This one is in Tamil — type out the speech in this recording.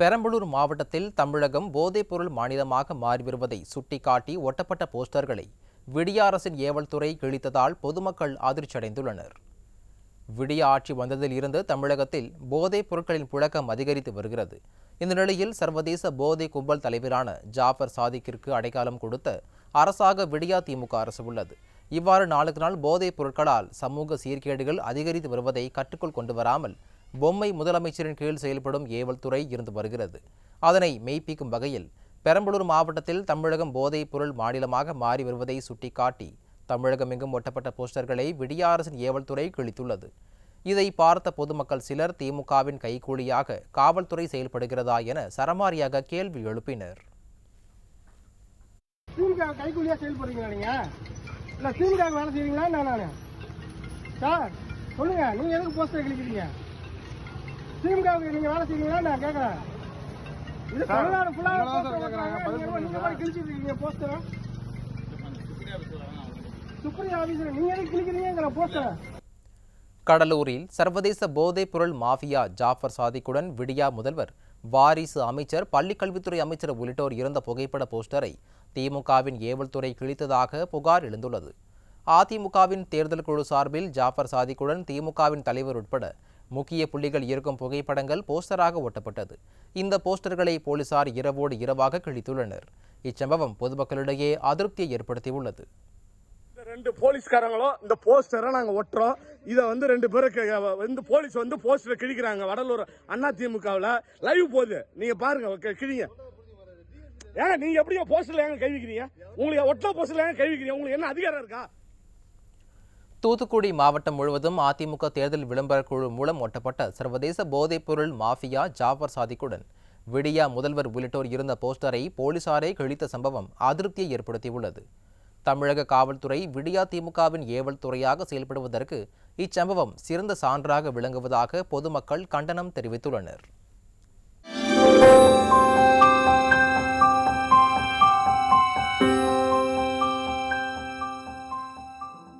பெரம்பலூர் மாவட்டத்தில் தமிழகம் போதைப்பொருள் மாநிலமாக மாறி வருவதை சுட்டிக்காட்டி ஒட்டப்பட்ட போஸ்டர்களை விடிய அரசின் ஏவல்துறை கிழித்ததால் பொதுமக்கள் அதிர்ச்சியடைந்துள்ளனர். விடிய ஆட்சி வந்ததில் இருந்து தமிழகத்தில் போதைப் பொருட்களின் புழக்கம் அதிகரித்து வருகிறது. இந்த நிலையில் சர்வதேச போதை கும்பல் தலைவரான ஜாஃபர் சாதிக்கிற்கு அடைக்காலம் கொடுத்த அரசாக விடியா திமுக அரசு உள்ளது. இவ்வாறு நாளுக்கு நாள் போதைப் பொருட்களால் சமூக சீர்கேடுகள் அதிகரித்து வருவதை கட்டுக்குள் கொண்டு வராமல் பொம்மை முதலமைச்சரின் கீழ் செயல்படும் ஏவல் துறை இருந்து வருகிறது. அதனை மெய்ப்பிக்கும் வகையில் பெரம்பலூர் மாவட்டத்தில் தமிழகம் போதைப் பொருள் மாநிலமாக மாறி வருவதை சுட்டிக்காட்டி தமிழகமெங்கும் ஒட்டப்பட்ட போஸ்டர்களை விடிய அரசின் ஏவல் துறை கிழித்துள்ளது. இதை பார்த்த பொதுமக்கள் சிலர் திமுகவின் கைக்கூலியாக காவல்துறை செயல்படுகிறதா என சரமாரியாக கேள்வி எழுப்பினர். திமுக செயல்படுறீங்களா நீங்க? இல்ல திமுக வேலை செய்றீங்களா நான்? சார் சொல்லுங்க நீங்க எதுக்கு போஸ்டர் கிழிக்கிறீங்க? திமுகவுக்கு நீங்க வேலை செய்றீங்களா? நான் கேக்குறேன். இது தமிழ்நாடு ஃபுல்லா போஸ்டர் நீங்க நீங்க போய் கிழிச்சிட்டு இருக்கீங்க போஸ்டர் சுப்ரீம் ஆபீஸ்ல நீங்க எதுக்கு கிழிக்கிறீங்கிற போஸ்டர் கடலூரில் சர்வதேச போதைப் பொருள் மாஃபியா ஜாஃபர் சாதிக்குடன் விடியா முதல்வர் வாரிசு அமைச்சர் பள்ளிக்கல்வித்துறை அமைச்சர் உள்ளிட்டோர் இருந்த புகைப்பட போஸ்டரை திமுகவின் ஏவல் துறை கிழித்ததாக புகார் எழுந்துள்ளது. அதிமுகவின் தேர்தல் குழு சார்பில் ஜாஃபர் சாதிக்குடன் திமுகவின் தலைவர் உட்பட முக்கிய புள்ளிகள் இருக்கும் புகைப்படங்கள் போஸ்டராக ஒட்டப்பட்டது. இந்த போஸ்டர்களை போலீசார் இரவோடு இரவாக கிழித்துள்ளனர். இச்சம்பவம் பொதுமக்களிடையே அதிருப்தியை ஏற்படுத்தியுள்ளது. ரெண்டு போலீஸ்காரங்களும் இந்த போஸ்டரை நாங்கள் ஒட்டுறோம். இதை வந்து ரெண்டு பேருக்கு வந்து போலீஸ் வந்து போஸ்டரை கிழிக்கிறாங்க. வடலூர் அண்ணா திமுகவில். லைவ் போகுது. நீங்கள் பாருங்க கிழிங்க. ஏங்க நீங்கள் எப்படிங்க போஸ்டரில் ஏங்க கை உங்களுக்கு ஒட்டுற போஸ்டரில் ஏங்க கை உங்களுக்கு என்ன அதிகாரம் இருக்கா? தூத்துக்குடி மாவட்டம் முழுவதும் அதிமுக தேர்தல் விளம்பர குழு மூலம் ஒட்டப்பட்ட சர்வதேச போதைப்பொருள் மாஃபியா ஜாஃபர் சாதிக்குடன். விடியா முதல்வர் உள்ளிட்டோர் இருந்த போஸ்டரை போலீசாரே கிழித்த சம்பவம் அதிருப்தியை ஏற்படுத்தியுள்ளது. தமிழக காவல்துறை விடியா திமுகவின் ஏவல் துறையாக செயல்படுவதற்கு இச்சம்பவம் சிறந்த சான்றாக விளங்குவதாக பொதுமக்கள் கண்டனம் தெரிவித்துள்ளனர்.